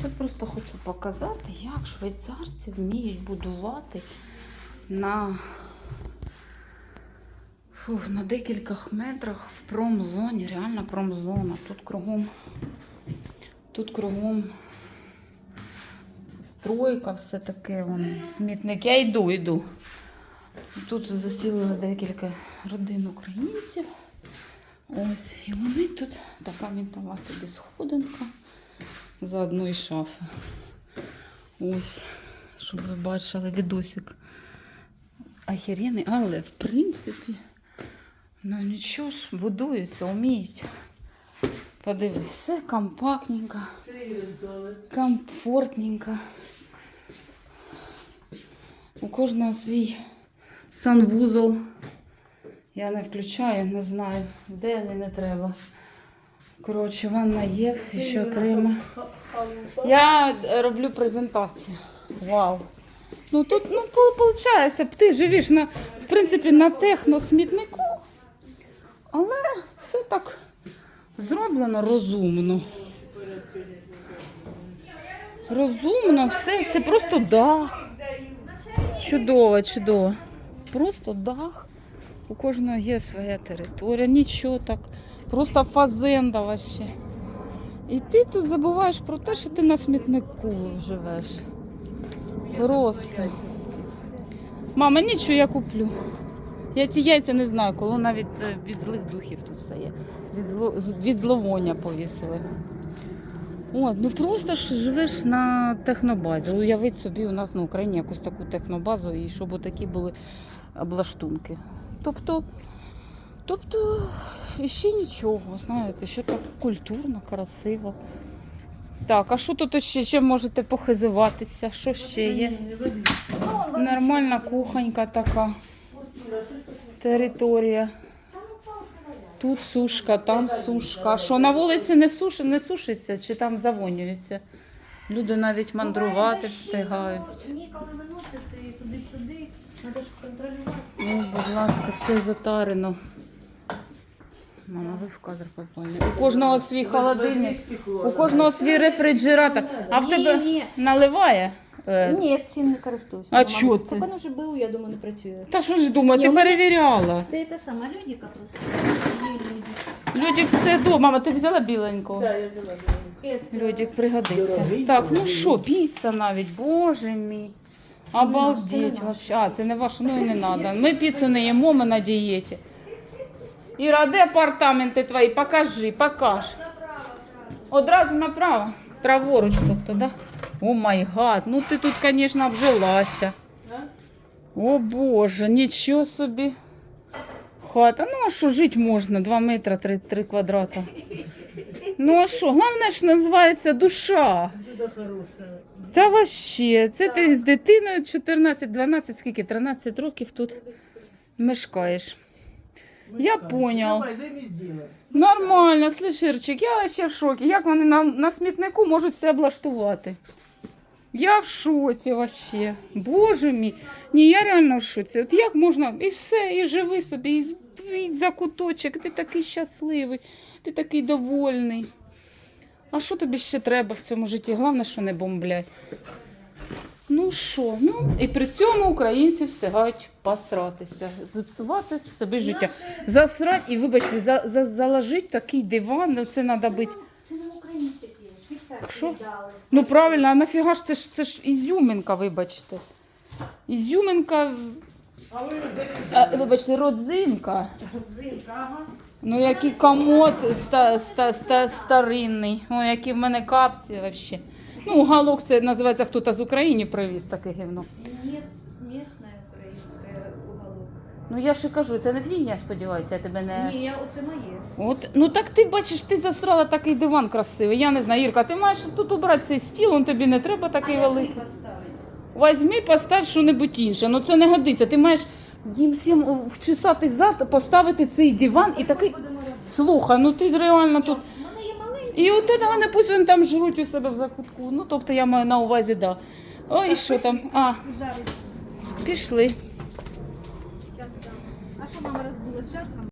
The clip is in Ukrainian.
Це просто хочу показати, як швейцарці вміють будувати на, фух, на декількох метрах в промзоні. Реально промзона. Тут кругом, тут кругом стройка, все таке, вон, смітник. Я йду, йду. Тут засілили декілька родин українців. Ось, і вони тут така вінтова тобі сходинка за одної шафи. Ось, щоб ви бачили відосик. Ахірений, але в принципі, ну нічого ж, будуються, вміють. Подивись, все компактненько, комфортненько. У кожного свій санвузол. Я не включаю, не знаю, де не, не треба. Коротше, ванна є, ще окремо. Я е, роблю презентацію. Вау. Ну тут, ну, виходить, ти живеш на, в принципі, на техносмітнику, але все так зроблено розумно. Розумно, все, це просто дах. Чудово, чудово. Просто дах. У кожного є своя територія, нічого так. Просто фазенда вообще. І ти тут забуваєш про те, що ти на смітнику живеш. Просто. Мама, нічого я куплю. Я ці яйця не знаю, коли навіть е, від злих духів тут все є. Від, зло, від зловоння повісили. От, ну просто ж живеш на технобазі. Уявіть собі, у нас на Україні якусь таку технобазу і щоб такі були облаштунки. Тобто, тобто, ще нічого, знаєте, ще так культурно, красиво. Так, а що тут ще, ще можете похизуватися? Що ще є? Нормальна кухонька така. Територія. Тут сушка, там сушка. Що на вулиці не, суш... не сушиться чи там завонюється? Люди навіть мандрувати встигають. Ніколи виносити туди-сюди, треба ж контролювати. Ну, будь ласка, все затарено. Мама, ви в кадр попали. У кожного свій холодильник, у кожного свій рефрижератор. А в тебе наливає? Е, Ні, цим не користуюся. А чого ти? Так воно вже було, я думаю, не працює. Та що ж думаю, ти перевіряла. Ти те саме, Людіка просто. Людік, це до. Мама, ти взяла біленького? Да, я взяла. Е, Людік пригодиться. Так, ну що, піца навіть, боже мій. Обалдеть вообще. А, це не ваше, ну і не треба. Ми піцу не їмо, ми на дієті. Іра, де апартаменти твої? Покажи, покаж. Одразу направо. Праворуч, тобто, да? О май гад, ну ти тут, звісно, обжилася. О Боже, нічого собі. Хата. Ну а що, жити можна? 2 метри, 3, 3 квадрата. Ну а що, головне ж називається душа. Та вообще, це ти з дитиною 14, 12, скільки, 13 років тут мешкаєш. Я понял. Ділом. Нормально, слыширчик, я ще в шокі. Як вони на, на смітнику можуть все облаштувати? Я в шоці вообще. Боже мій. Ні, я реально в шоці. От як можна і все, і живи собі, і твій закуточок, ти такий щасливий, ти такий довольний. А що тобі ще треба в цьому житті? Головне, що не бомблять. Ну що, ну і при цьому українці встигають посратися, зіпсувати собі життя. Засрать і, вибачте, за, за, заложити такий диван, ну це треба бути. Це не в Україні. Що? Ну правильно, а нафіга ж це ж це ж ізюминка, вибачте. Ізюминка, А вибачте, родзинка. Зинка, ага. Ну, який комод ста, ста, ста, старинний. О, які в мене капці взагалі. Ну, уголок це називається хтось з України привіз таке гівно. Ні, місне українське уголок. Ну я ж і кажу, це не твій, я сподіваюся, я тебе не. Ні, я, оце моє. От, ну так ти бачиш, ти засрала такий диван красивий. Я не знаю, Ірка, ти маєш тут убрати цей стіл, он тобі не треба такий а великий. поставити? Возьми, постав що-небудь інше. Ну це не годиться. Ти маєш їм всім вчесати зад, поставити цей диван і такий. Слухай, ну ти реально тут. І от це вони пусть вони там жруть у себе в закутку. Ну тобто я маю на увазі, да. Ой, і що там? А, пішли. А що мама розбила з жарком?